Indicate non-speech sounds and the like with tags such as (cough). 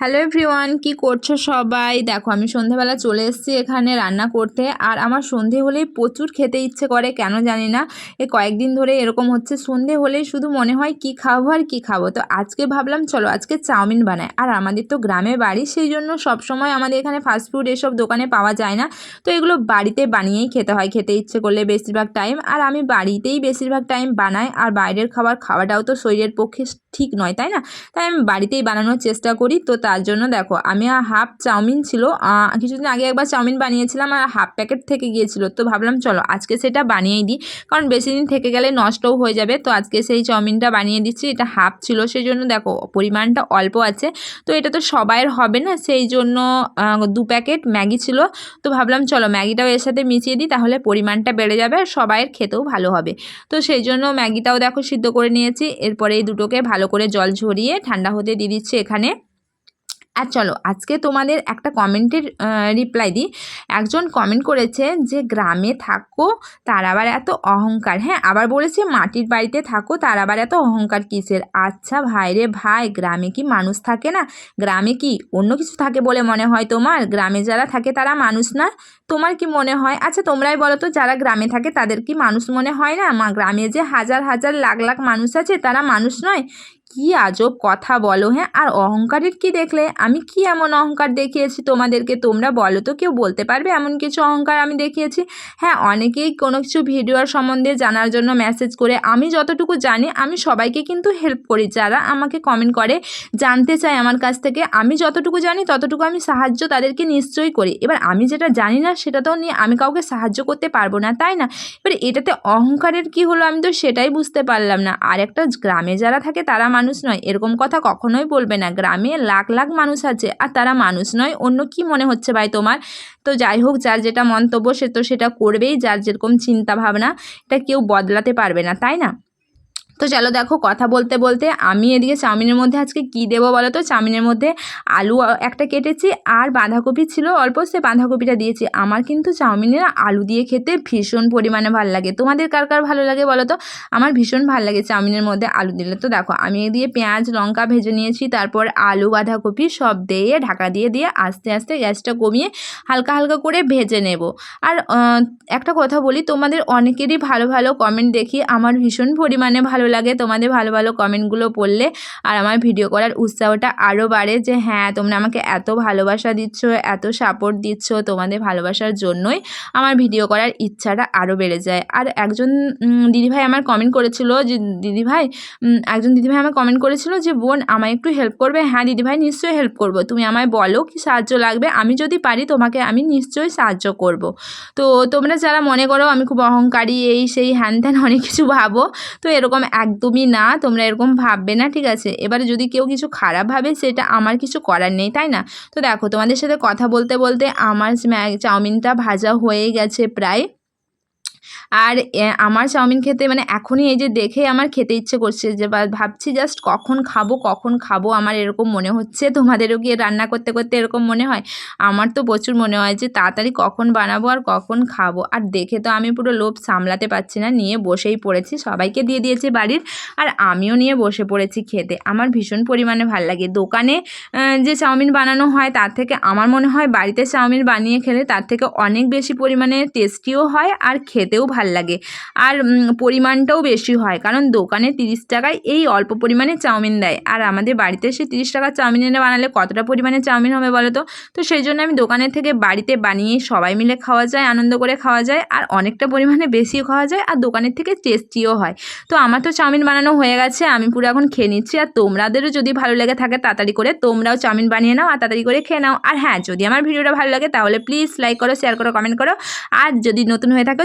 Hello everyone কি করছ সবাই? দেখো, আমি সন্ধেবেলা চলে এসেছি এখানে রান্না করতে। আর আমার সন্ধে হলেই প্রচুর খেতে ইচ্ছে করে, কেন জানি না। এ কয়েকদিন ধরে এরকম হচ্ছে। সন্ধে হলেই শুধু মনে হয় কি খাব আর কি খাব। তো আজকে ভাবলাম, চলো আজকে চাউমিন বানাই। আর আমাদের তো গ্রামে বাড়ি, সেই জন্য সবসময় আমাদের এখানে ফাস্টফুড এসব দোকানে পাওয়া যায় না। তো এগুলো বাড়িতে বানিয়েই খেতে হয়। খেতে ইচ্ছে করলে বেশিরভাগ টাইম আর আমি বাড়িতেই বেশিরভাগ টাইম বানাই। আর বাইরের খাবার খাওয়াটাও তো শরীরের পক্ষে ঠিক নয়, তাই না? তাই আমি বাড়িতেই বানানোর চেষ্টা করি। তো তার জন্য দেখো, আমি হাফ চাউমিন ছিল কিছুদিন আগে একবার চাউমিন বানিয়েছিলাম আর হাফ প্যাকেট থেকে গিয়েছিল। তো ভাবলাম চলো, আজকে সেটা বানিয়েই দিই, কারণ বেশি দিন থেকে গেলে নষ্টও হয়ে যাবে। তো আজকে সেই চাউমিনটা বানিয়ে দিচ্ছি, এটা হাফ ছিল সেই জন্য দেখো, পরিমাণটা অল্প আছে। তো এটা তো সবাইয়ের হবে না, সেই জন্য দু প্যাকেট ম্যাগি ছিল। তো ভাবলাম চলো, ম্যাগিটাও এর সাথে মিশিয়ে দিই, তাহলে পরিমাণটা বেড়ে যাবে আর সবাইয়ের খেতেও ভালো হবে। তো সেই জন্য ম্যাগিটাও দেখো সিদ্ধ করে নিয়েছি, এরপরে এই দুটোকে ভালো করে জল ঝরিয়ে ঠান্ডা হতে দিয়ে দিচ্ছি এখানে। আর চলো, আজকে তোমাদের একটা কমেন্টের রিপ্লাই দিই। একজন কমেন্ট করেছে যে, গ্রামে থাকো, তার আবার এত অহংকার। হ্যাঁ আবার বলেছে, মাটির বাড়িতে থাকো, তার আবার এত অহংকার কিসের? আচ্ছা ভাই রে ভাই, গ্রামে কি মানুষ থাকে না? গ্রামে কি অন্য কিছু থাকে বলে মনে হয় তোমার? গ্রামে যারা থাকে তারা মানুষ না? তোমার কি মনে হয়? আচ্ছা তোমরাই বলো তো, যারা গ্রামে থাকে তাদের কি মানুষ মনে হয় না? মা, গ্রামে যে হাজার হাজার লাখ লাখ মানুষ আছে, তারা মানুষ নয়? কি আজব কথা বলো হ্যাঁ? আর অহংকারের কি দেখলে? আমি কি এমন অহংকার দেখিয়েছি তোমাদেরকে? তোমরা বলো তো, কেউ বলতে পারবে এমন কিছু অহংকার আমি দেখিয়েছি? হ্যাঁ অনেকেই কোনো কিছু ভিডিওর সম্বন্ধে জানার জন্য মেসেজ করে। আমি যতটুকু জানি, আমি সবাইকে কিন্তু হেল্প করি। যারা আমাকে কমেন্ট করে, জানতে চায় আমার কাছ থেকে, আমি যতটুকু জানি, ততটুকু আমি সাহায্য তাদেরকে নিশ্চয়ই করি। এবার আমি যেটা জানি না সেটা তো নিয়ে আমি কাউকে সাহায্য করতে পারব না, তাই না? এবার এটাতে অহংকারের কি হলো আমি তো সেটাই বুঝতে পারলাম না। আর একটা গ্রামে যারা থাকে, তারা মানুষ নয়। এরকম কথা কখনোই বলবে না। গ্রামে লাখ লাখ মানুষ আছে আর তারা মানুষ নয়। অন্য কি মনে হচ্ছে ভাই তোমার? তো যাই হোক, যার যেটা মন্তব্য সে তো সেটা করবেই। যার যেরকম চিন্তাভাবনা, এটা কেউ বদলাতে পারবে না, তাই না? তো চলো দেখো কথা বলতে বলতে আমি এদিকে চাউমিনের মধ্যে আজকে কি দেবো বলো তো? চাউমিনের মধ্যে আলু একটা কেটেছি আর বাঁধাকপি ছিল অল্প, সে বাঁধাকপিটা দিয়েছি। আমার কিন্তু চাউমিনের আলু দিয়ে খেতে ভীষণ পরিমাণে ভালো লাগে। তোমাদের কার কার ভালো লাগে বলো তো? আমার ভীষণ ভালো লাগে চাউমিনের মধ্যে আলু দিলে। তো দেখো, আমি দিয়ে পেঁয়াজ, লঙ্কা ভেজে নিয়েছি, তারপর আলু, বাঁধাকপি সব দিয়ে ঢাকা দিয়ে দিয়ে আস্তে আস্তে গ্যাসটা কমিয়ে হালকা হালকা করে ভেজে নেব। আর একটা কথা বলি, তোমাদের অনেকেরই ভালো ভালো কমেন্ট দেখি। আমার ভীষণ পরিমাণে ভালো লাগে তোমাদের ভালো ভালো কমেন্টগুলো পড়লে আর আমার ভিডিও করার উৎসাহটা আরও বাড়ে যে হ্যাঁ তোমরা আমাকে এত ভালোবাসা দিচ্ছ, এত সাপোর্ট দিচ্ছ তোমাদের ভালোবাসার জন্যই আমার ভিডিও করার ইচ্ছাটা আরও বেড়ে যায়। আর একজন দিদিভাই আমার কমেন্ট করেছিল যে, দিদিভাই একজন দিদিভাই আমার কমেন্ট করেছিল যে, বোন, আমায় একটু হেল্প করবে? হ্যাঁ দিদিভাই, নিশ্চয়ই হেল্প করব। তুমি আমায় বলো কি সাহায্য লাগবে। আমি যদি পারি তোমাকে আমি নিশ্চয়ই সাহায্য করব। তো তোমরা যারা মনে করো আমি খুব অহংকারী, এই, সেই, হ্যান ত্যান অনেক কিছু ভাবো, তো এরকম একদমই না, তোমরা এরকম ভাববে না, ঠিক আছে? এবারে যদি কেউ কিছু খারাপ ভাবে, সেটা আমার কিছু করার নেই, তাই না? তো দেখো, তোমাদের সাথে কথা বলতে বলতে আমার চাউমিনটা ভাজা হয়ে গেছে প্রায়। আর আমার চাউমিন খেতে মানে এখনই এই যে দেখে আমার খেতে ইচ্ছে করছে যে ভাবছি জাস্ট কখন খাব কখন খাব, আমার এরকম মনে হচ্ছে। (laughs) তোমাদেরও গিয়ে রান্না করতে করতে এরকম মনে হয়? আমার তো প্রচুর মনে হয় যে, তাড়াতাড়ি কখন বানাবো আর কখন খাব। আর দেখে তো আমি পুরো লোভ সামলাতে পারছি না, নিয়ে বসেই পড়েছি। সবাইকে দিয়ে দিয়েছি বাড়ির, আর আমিও নিয়ে বসে পড়েছি খেতে। আমার ভীষণ পরিমাণে ভালো লাগে। দোকানে যে চাউমিন বানানো হয়, তার থেকে আমার মনে হয় বাড়িতে চাউমিন বানিয়ে খেলে তার থেকে অনেক বেশি পরিমাণে টেস্টিও হয়, আর খেতেও ভালো লাগে। আর পরিমাণটাও বেশি হয়। কারণ দোকানে তিরিশ টাকায় এই অল্প পরিমাণে চাউমিন দেয়। আর আমাদের বাড়িতে সে তিরিশ টাকার চাউমিন এনে বানালে কতটা পরিমাণে চাউমিন হবে বলো তো? তো সেই জন্য আমি দোকানের থেকে বাড়িতে বানিয়ে সবাই মিলে খাওয়া যায়, আনন্দ করে খাওয়া যায়। আর অনেকটা পরিমাণে বেশিও খাওয়া যায় আর দোকানের থেকে টেস্টিও হয়। তো আমার তো চাউমিন বানানো হয়ে গেছে, আমি পুরো এখন খেয়ে নিচ্ছি। আর তোমরাদেরও যদি ভালো লেগে থাকে তাড়াতাড়ি করে তোমরাও চাউমিন বানিয়ে নাও আর তাড়াতাড়ি করে খেয়ে নাও। আর হ্যাঁ যদি আমার ভিডিওটা ভালো লাগে তাহলে প্লিজ লাইক করো শেয়ার করো কমেন্ট করো। আর যদি নতুন হয়ে থাকো